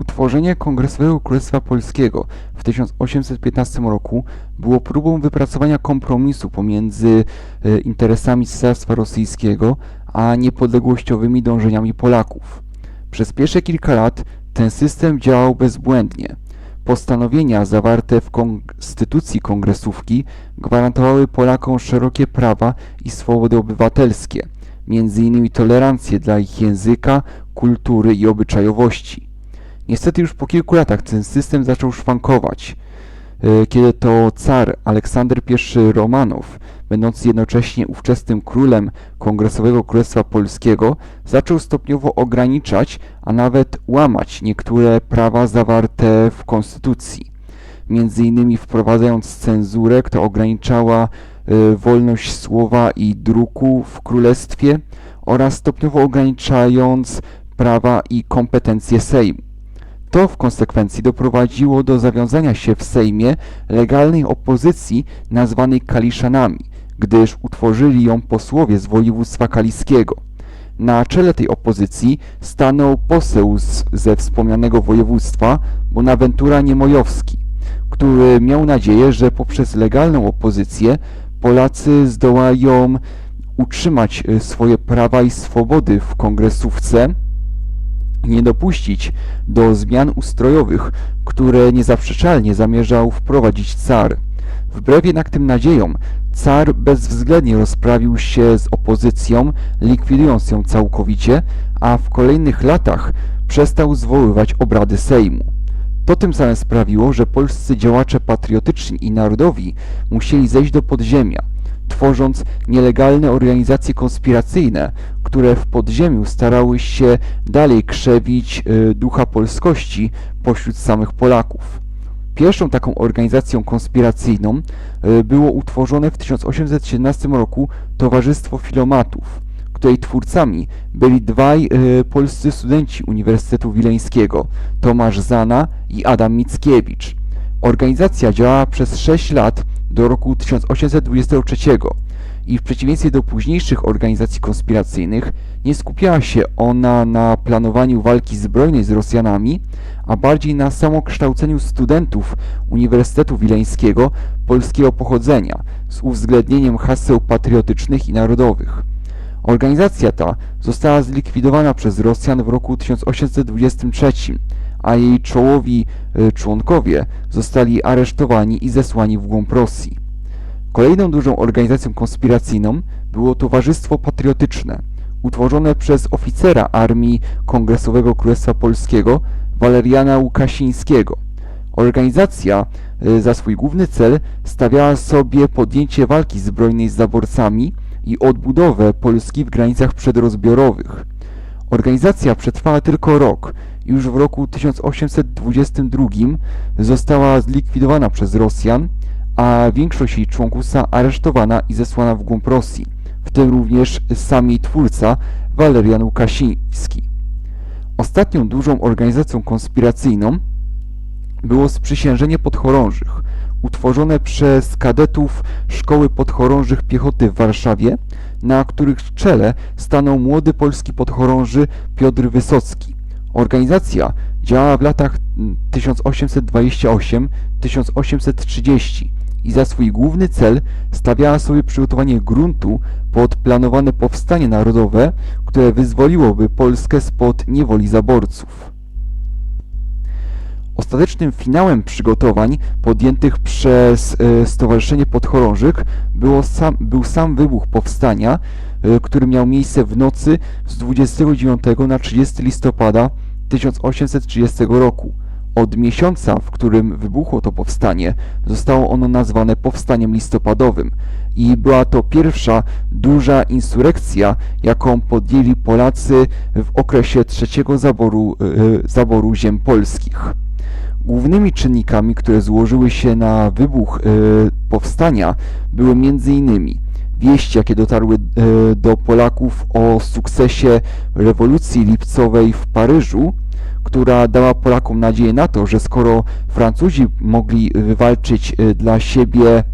Utworzenie Kongresowego Królestwa Polskiego w 1815 roku było próbą wypracowania kompromisu pomiędzy e, interesami Cesarstwa Rosyjskiego a niepodległościowymi dążeniami Polaków. Przez pierwsze kilka lat ten system działał bezbłędnie. Postanowienia zawarte w konstytucji kongresówki gwarantowały Polakom szerokie prawa i swobody obywatelskie, m.in. tolerancję dla ich języka, kultury i obyczajowości. Niestety już po kilku latach ten system zaczął szwankować, e, kiedy to car Aleksander I Romanow, będący jednocześnie ówczesnym królem Kongresowego Królestwa Polskiego, zaczął stopniowo ograniczać, a nawet łamać niektóre prawa zawarte w konstytucji. Między innymi wprowadzając cenzurę, która ograniczała e, wolność słowa i druku w królestwie oraz stopniowo ograniczając prawa i kompetencje Sejmu. To w konsekwencji doprowadziło do zawiązania się w Sejmie legalnej opozycji nazwanej Kaliszanami, gdyż utworzyli ją posłowie z województwa kaliskiego. Na czele tej opozycji stanął poseł z, ze wspomnianego województwa Bonaventura Niemojowski, który miał nadzieję, że poprzez legalną opozycję Polacy zdołają utrzymać e, swoje prawa i swobody w kongresówce, nie dopuścić do zmian ustrojowych, które niezaprzeczalnie zamierzał wprowadzić car. Wbrew jednak tym nadziejom, car bezwzględnie rozprawił się z opozycją, likwidując ją całkowicie, a w kolejnych latach przestał zwoływać obrady Sejmu. To tym samym sprawiło, że polscy działacze patriotyczni i narodowi musieli zejść do podziemia, tworząc nielegalne organizacje konspiracyjne, które w podziemiu starały się dalej krzewić y, ducha polskości pośród samych Polaków. Pierwszą taką organizacją konspiracyjną y, było utworzone w 1817 roku Towarzystwo Filomatów, której twórcami byli dwaj y, polscy studenci Uniwersytetu Wileńskiego, Tomasz Zana i Adam Mickiewicz. Organizacja działała przez 6 lat do roku 1823 i w przeciwieństwie do późniejszych organizacji konspiracyjnych nie skupiała się ona na planowaniu walki zbrojnej z Rosjanami, a bardziej na samokształceniu studentów Uniwersytetu Wileńskiego polskiego pochodzenia z uwzględnieniem haseł patriotycznych i narodowych. Organizacja ta została zlikwidowana przez Rosjan w roku 1823, a jej czołowi y, członkowie zostali aresztowani i zesłani w głąb Rosji. Kolejną dużą organizacją konspiracyjną było Towarzystwo Patriotyczne, utworzone przez oficera Armii Kongresowego Królestwa Polskiego Waleriana Łukasińskiego. Organizacja y, za swój główny cel stawiała sobie podjęcie walki zbrojnej z zaborcami i odbudowę Polski w granicach przedrozbiorowych. Organizacja przetrwała tylko rok i już w roku 1822 została zlikwidowana przez Rosjan, a większość jej członków została aresztowana i zesłana w głąb Rosji, w tym również sam jej twórca Walerian Łukasiński. Ostatnią dużą organizacją konspiracyjną było sprzysiężenie podchorążych, utworzone przez kadetów Szkoły Podchorążych Piechoty w Warszawie, na których czele stanął młody polski podchorąży Piotr Wysocki. Organizacja działała w latach 1828-1830 i za swój główny cel stawiała sobie przygotowanie gruntu pod planowane powstanie narodowe, które wyzwoliłoby Polskę spod niewoli zaborców. Ostatecznym finałem przygotowań podjętych przez e, Stowarzyszenie Podchorążych było sam, był sam wybuch powstania, e, który miał miejsce w nocy z 29 na 30 listopada 1830 roku. Od miesiąca, w którym wybuchło to powstanie, zostało ono nazwane Powstaniem Listopadowym i była to pierwsza duża insurekcja, jaką podjęli Polacy w okresie trzeciego zaboru, e, zaboru ziem polskich. Głównymi czynnikami, które złożyły się na wybuch e, powstania, były m.in. wieści, jakie dotarły e, do Polaków o sukcesie rewolucji lipcowej w Paryżu, która dała Polakom nadzieję na to, że skoro Francuzi mogli wywalczyć e, dla siebie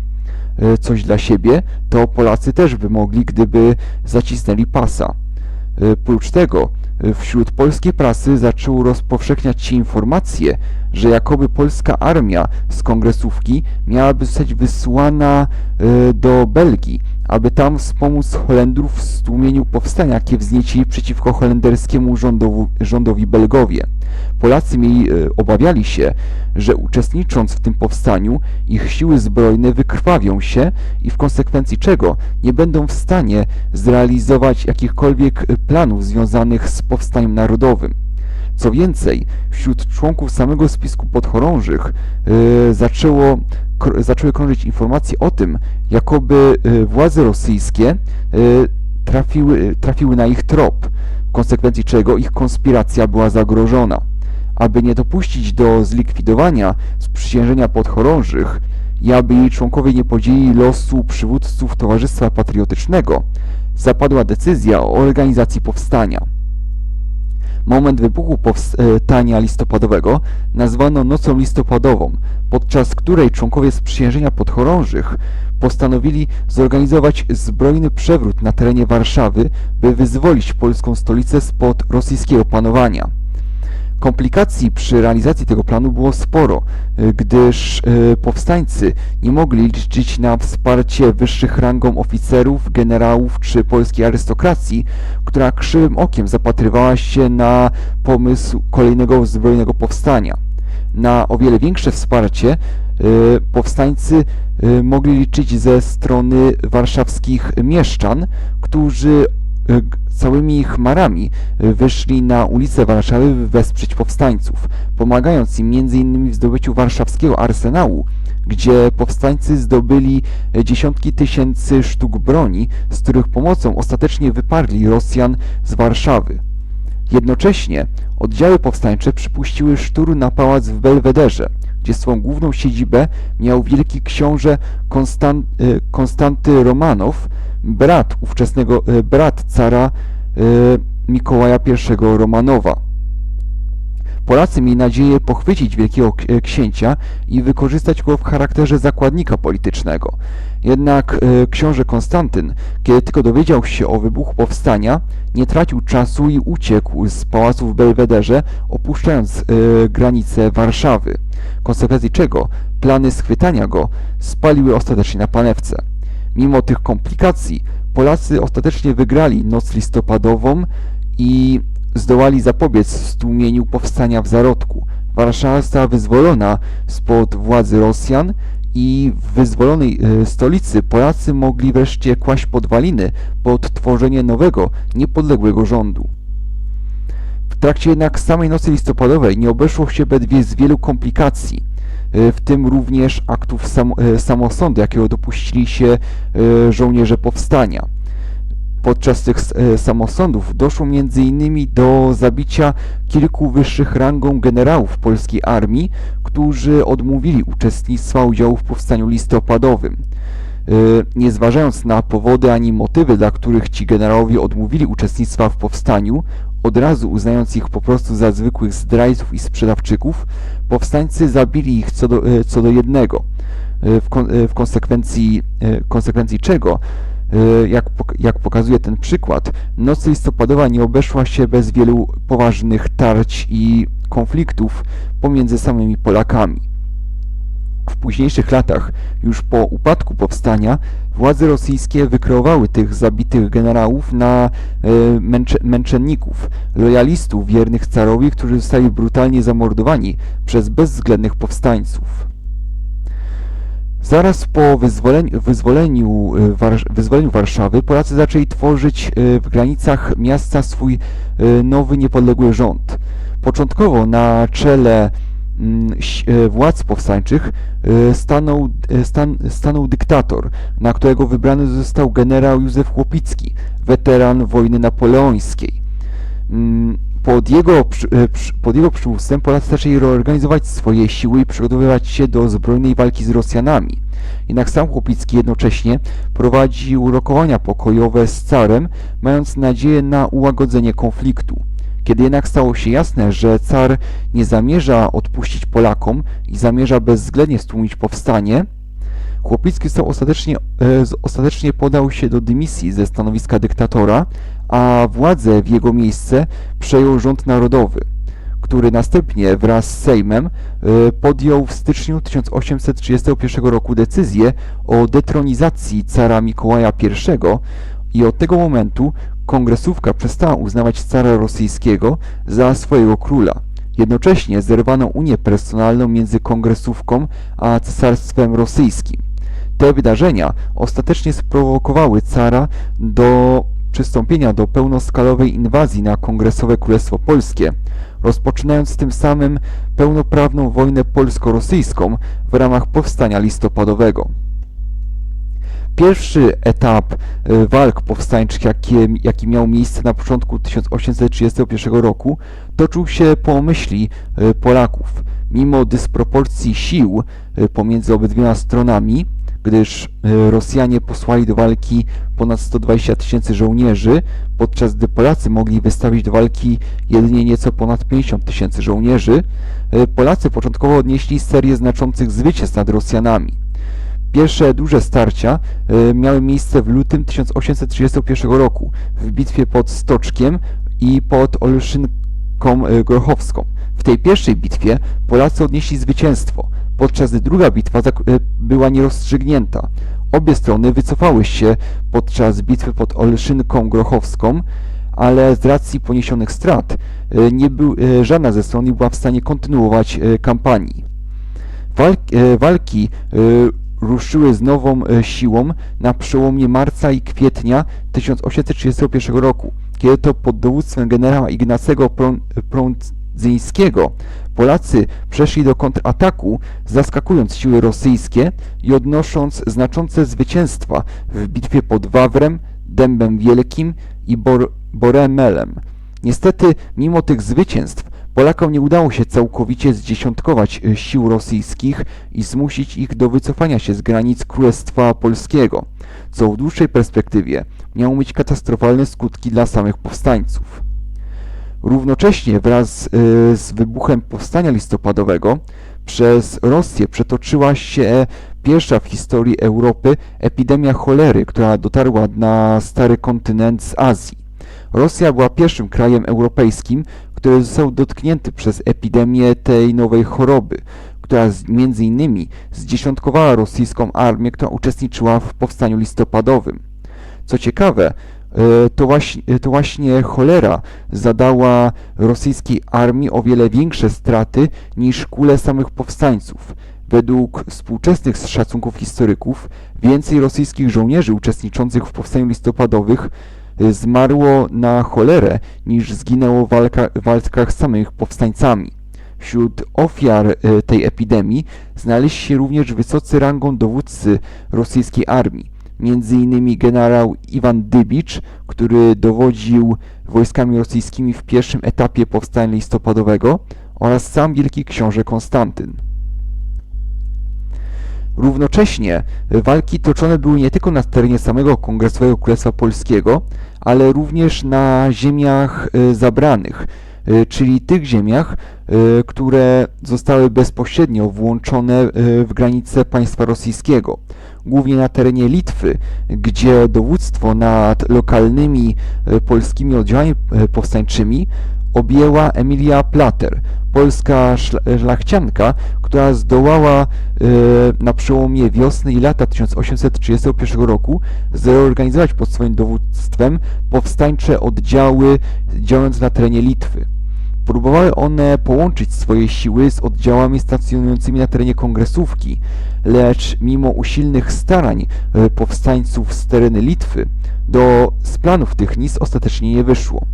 e, coś dla siebie, to Polacy też by mogli, gdyby zacisnęli pasa. E, Prócz tego wśród polskiej prasy zaczęło rozpowszechniać się informacje, że jakoby polska armia z kongresówki miałaby zostać wysłana do Belgii, aby tam wspomóc Holendrów w stłumieniu powstania, jakie wznieśli przeciwko holenderskiemu rządowu, rządowi Belgowie. Polacy mieli, e, obawiali się, że uczestnicząc w tym powstaniu, ich siły zbrojne wykrwawią się i w konsekwencji czego nie będą w stanie zrealizować jakichkolwiek e, planów związanych z powstaniem narodowym. Co więcej, wśród członków samego spisku podchorążych e, zaczęło, zaczęły krążyć informacje o tym, jakoby e, władze rosyjskie e, trafiły, trafiły na ich trop, w konsekwencji czego ich konspiracja była zagrożona. Aby nie dopuścić do zlikwidowania sprzysiężenia podchorążych i aby jej członkowie nie podzielili losu przywódców Towarzystwa Patriotycznego, zapadła decyzja o organizacji powstania. Moment wybuchu powstania listopadowego nazwano Nocą Listopadową, podczas której członkowie sprzysiężenia podchorążych postanowili zorganizować zbrojny przewrót na terenie Warszawy, by wyzwolić polską stolicę spod rosyjskiego panowania. Komplikacji przy realizacji tego planu było sporo, y, gdyż y, powstańcy nie mogli liczyć na wsparcie wyższych rangą oficerów, generałów czy polskiej arystokracji, która krzywym okiem zapatrywała się na pomysł kolejnego zbrojnego powstania. Na o wiele większe wsparcie y, powstańcy mogli liczyć ze strony warszawskich mieszczan, którzy całymi chmarami wyszli na ulice Warszawy wesprzeć powstańców, pomagając im m.in. w zdobyciu warszawskiego arsenału, gdzie powstańcy zdobyli dziesiątki tysięcy sztuk broni, z których pomocą ostatecznie wyparli Rosjan z Warszawy. Jednocześnie oddziały powstańcze przypuściły szturm na pałac w Belwederze, gdzie swoją główną siedzibę miał wielki książę Konstan Konstanty Romanow, brat ówczesnego, e, brat cara e, Mikołaja I Romanowa. Polacy mieli nadzieję pochwycić wielkiego e, księcia i wykorzystać go w charakterze zakładnika politycznego. Jednak książę Konstantyn, kiedy tylko dowiedział się o wybuchu powstania, nie tracił czasu i uciekł z pałacu w Belwederze, opuszczając granice Warszawy. Konsekwencji czego plany schwytania go spaliły ostatecznie na panewce. Mimo tych komplikacji Polacy ostatecznie wygrali noc listopadową i zdołali zapobiec stłumieniu powstania w zarodku. Warszawa została wyzwolona spod władzy Rosjan i w wyzwolonej e, stolicy Polacy mogli wreszcie kłaść podwaliny pod tworzenie nowego, niepodległego rządu. W trakcie jednak samej nocy listopadowej nie obeszło się bez wielu komplikacji. E, w tym również aktów sam, e, samosądu, jakiego dopuścili się żołnierze powstania. Podczas tych samosądów doszło m.in. do zabicia kilku wyższych rangą generałów polskiej armii, którzy odmówili uczestnictwa udziału w powstaniu listopadowym. Nie zważając na powody ani motywy, dla których ci generałowie odmówili uczestnictwa w powstaniu, od razu uznając ich po prostu za zwykłych zdrajców i sprzedawczyków, powstańcy zabili ich co do, e, co do jednego, e, w, kon, e, w konsekwencji, konsekwencji czego, jak, jak pokazuje ten przykład, noc listopadowa nie obeszła się bez wielu poważnych tarć i konfliktów pomiędzy samymi Polakami. W późniejszych latach, już po upadku powstania, władze rosyjskie wykreowały tych zabitych generałów na e, męcze, męczenników, lojalistów wiernych carowi, którzy zostali brutalnie zamordowani przez bezwzględnych powstańców. Zaraz po wyzwoleniu, wyzwoleniu, e, wyzwoleniu Warszawy Polacy zaczęli tworzyć e, w granicach miasta swój nowy, niepodległy rząd. Początkowo na czele Mm, władz powstańczych stanął, stan, stanął dyktator, na którego wybrany został generał Józef Chłopicki, weteran wojny napoleońskiej. Pod jego, pod jego przywództwem Polacy zaczęli reorganizować swoje siły i przygotowywać się do zbrojnej walki z Rosjanami. Jednak sam Chłopicki jednocześnie prowadził rokowania pokojowe z carem, mając nadzieję na ułagodzenie konfliktu. Kiedy jednak stało się jasne, że car nie zamierza odpuścić Polakom i zamierza bezwzględnie stłumić powstanie, Chłopicki został ostatecznie, e, ostatecznie podał się do dymisji ze stanowiska dyktatora, a władzę w jego miejsce przejął rząd narodowy, który następnie wraz z Sejmem e, podjął w styczniu 1831 roku decyzję o detronizacji cara Mikołaja I i od tego momentu kongresówka przestała uznawać cara rosyjskiego za swojego króla. Jednocześnie zerwano unię personalną między kongresówką a cesarstwem rosyjskim. Te wydarzenia ostatecznie sprowokowały cara do przystąpienia do pełnoskalowej inwazji na Kongresowe Królestwo Polskie, rozpoczynając tym samym pełnoprawną wojnę polsko-rosyjską w ramach powstania listopadowego. Pierwszy etap e, walk powstańczych, jakie, jaki miał miejsce na początku 1831 roku, toczył się po myśli e, Polaków. Mimo dysproporcji sił e, pomiędzy obydwiema stronami, gdyż e, Rosjanie posłali do walki ponad 120 tysięcy żołnierzy, podczas gdy Polacy mogli wystawić do walki jedynie nieco ponad 50 tysięcy żołnierzy, e, Polacy początkowo odnieśli serię znaczących zwycięstw nad Rosjanami. Pierwsze duże starcia e, miały miejsce w lutym 1831 roku w bitwie pod Stoczkiem i pod Olszynką Grochowską. W tej pierwszej bitwie Polacy odnieśli zwycięstwo, podczas gdy druga bitwa e, była nierozstrzygnięta. Obie strony wycofały się podczas bitwy pod Olszynką Grochowską, ale z racji poniesionych strat e, nie był, e, żadna ze stron nie była w stanie kontynuować kampanii. Walk, walki e, ruszyły z nową siłą na przełomie marca i kwietnia 1831 roku, kiedy to pod dowództwem generała Ignacego Prą- Prądzyńskiego Polacy przeszli do kontrataku, zaskakując siły rosyjskie i odnosząc znaczące zwycięstwa w bitwie pod Wawrem, Dębem Wielkim i Bor- Boremelem. Niestety, mimo tych zwycięstw, Polakom nie udało się całkowicie zdziesiątkować e, sił rosyjskich i zmusić ich do wycofania się z granic Królestwa Polskiego, co w dłuższej perspektywie miało mieć katastrofalne skutki dla samych powstańców. Równocześnie wraz e, z wybuchem powstania listopadowego przez Rosję przetoczyła się pierwsza w historii Europy epidemia cholery, która dotarła na stary kontynent z Azji. Rosja była pierwszym krajem europejskim, który został dotknięty przez epidemię tej nowej choroby, która między innymi zdziesiątkowała rosyjską armię, która uczestniczyła w powstaniu listopadowym. Co ciekawe, to właśnie, to właśnie cholera zadała rosyjskiej armii o wiele większe straty niż kule samych powstańców. Według współczesnych szacunków historyków więcej rosyjskich żołnierzy uczestniczących w powstaniu listopadowych y, zmarło na cholerę niż zginęło w walka, walkach z samych powstańcami. Wśród ofiar tej epidemii znaleźli się również wysocy rangą dowódcy rosyjskiej armii, innymi generał Iwan Dybicz, który dowodził wojskami rosyjskimi w pierwszym etapie powstania listopadowego oraz sam wielki książę Konstantyn. Równocześnie walki toczone były nie tylko na terenie samego Kongresowego Królestwa Polskiego, ale również na ziemiach e, zabranych, e, czyli tych ziemiach, e, które zostały bezpośrednio włączone w granice państwa rosyjskiego. Głównie na terenie Litwy, gdzie dowództwo nad lokalnymi e, polskimi oddziałami e, powstańczymi objęła Emilia Plater, polska szla- szlachcianka, która zdołała e, na przełomie wiosny i lata 1831 roku zreorganizować pod swoim dowództwem powstańcze oddziały działające na terenie Litwy. Próbowały one połączyć swoje siły z oddziałami stacjonującymi na terenie kongresówki, lecz mimo usilnych starań e, powstańców z tereny Litwy, do z planów tych nic ostatecznie nie wyszło.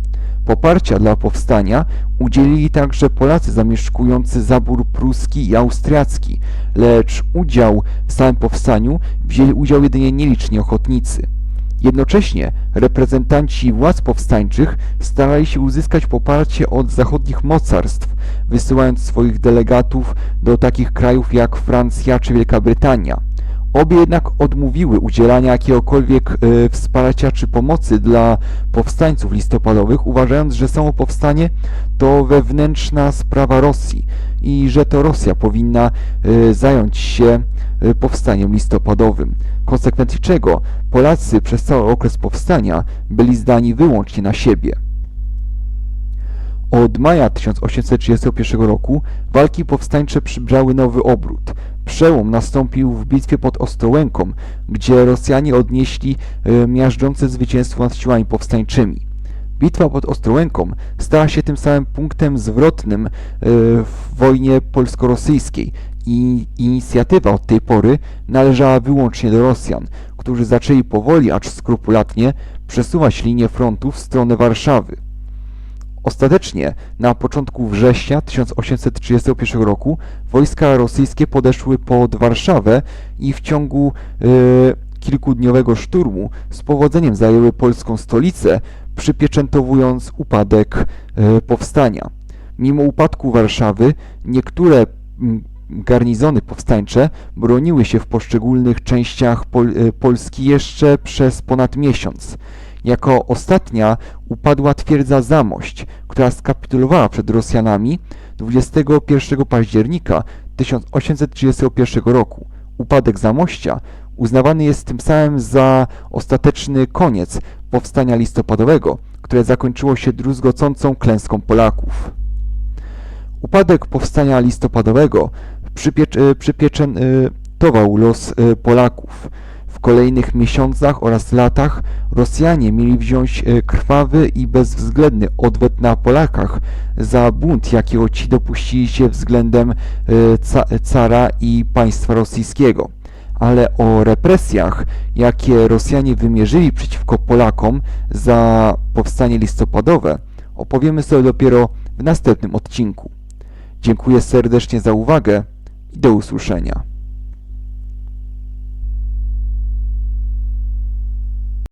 Poparcia dla powstania udzielili także Polacy zamieszkujący zabór pruski i austriacki, lecz udział w samym powstaniu wzięli udział jedynie nieliczni ochotnicy. Jednocześnie reprezentanci władz powstańczych starali się uzyskać poparcie od zachodnich mocarstw, wysyłając swoich delegatów do takich krajów jak Francja czy Wielka Brytania. Obie jednak odmówiły udzielania jakiegokolwiek e, wsparcia czy pomocy dla powstańców listopadowych, uważając, że samo powstanie to wewnętrzna sprawa Rosji i że to Rosja powinna e, zająć się e, powstaniem listopadowym. Konsekwencji czego Polacy przez cały okres powstania byli zdani wyłącznie na siebie. Od maja 1831 roku walki powstańcze przybrały nowy obrót. Przełom nastąpił w bitwie pod Ostrołęką, gdzie Rosjanie odnieśli e, miażdżące zwycięstwo nad siłami powstańczymi. Bitwa pod Ostrołęką stała się tym samym punktem zwrotnym e, w wojnie polsko-rosyjskiej i inicjatywa od tej pory należała wyłącznie do Rosjan, którzy zaczęli powoli, acz skrupulatnie przesuwać linię frontu w stronę Warszawy. Ostatecznie na początku września 1831 roku wojska rosyjskie podeszły pod Warszawę i w ciągu e, kilkudniowego szturmu z powodzeniem zajęły polską stolicę, przypieczętowując upadek e, powstania. Mimo upadku Warszawy niektóre mm, garnizony powstańcze broniły się w poszczególnych częściach Pol e, Polski jeszcze przez ponad miesiąc. Jako ostatnia upadła twierdza Zamość, która skapitulowała przed Rosjanami 21 października 1831 roku. Upadek Zamościa uznawany jest tym samym za ostateczny koniec powstania listopadowego, które zakończyło się druzgocącą klęską Polaków. Upadek powstania listopadowego przypiecz- przypieczętował los e, Polaków. W kolejnych miesiącach oraz latach Rosjanie mieli wziąć e, krwawy i bezwzględny odwet na Polakach za bunt, jakiego ci dopuścili się względem e, ca cara i państwa rosyjskiego. Ale o represjach, jakie Rosjanie wymierzyli przeciwko Polakom za powstanie listopadowe, opowiemy sobie dopiero w następnym odcinku. Dziękuję serdecznie za uwagę i do usłyszenia.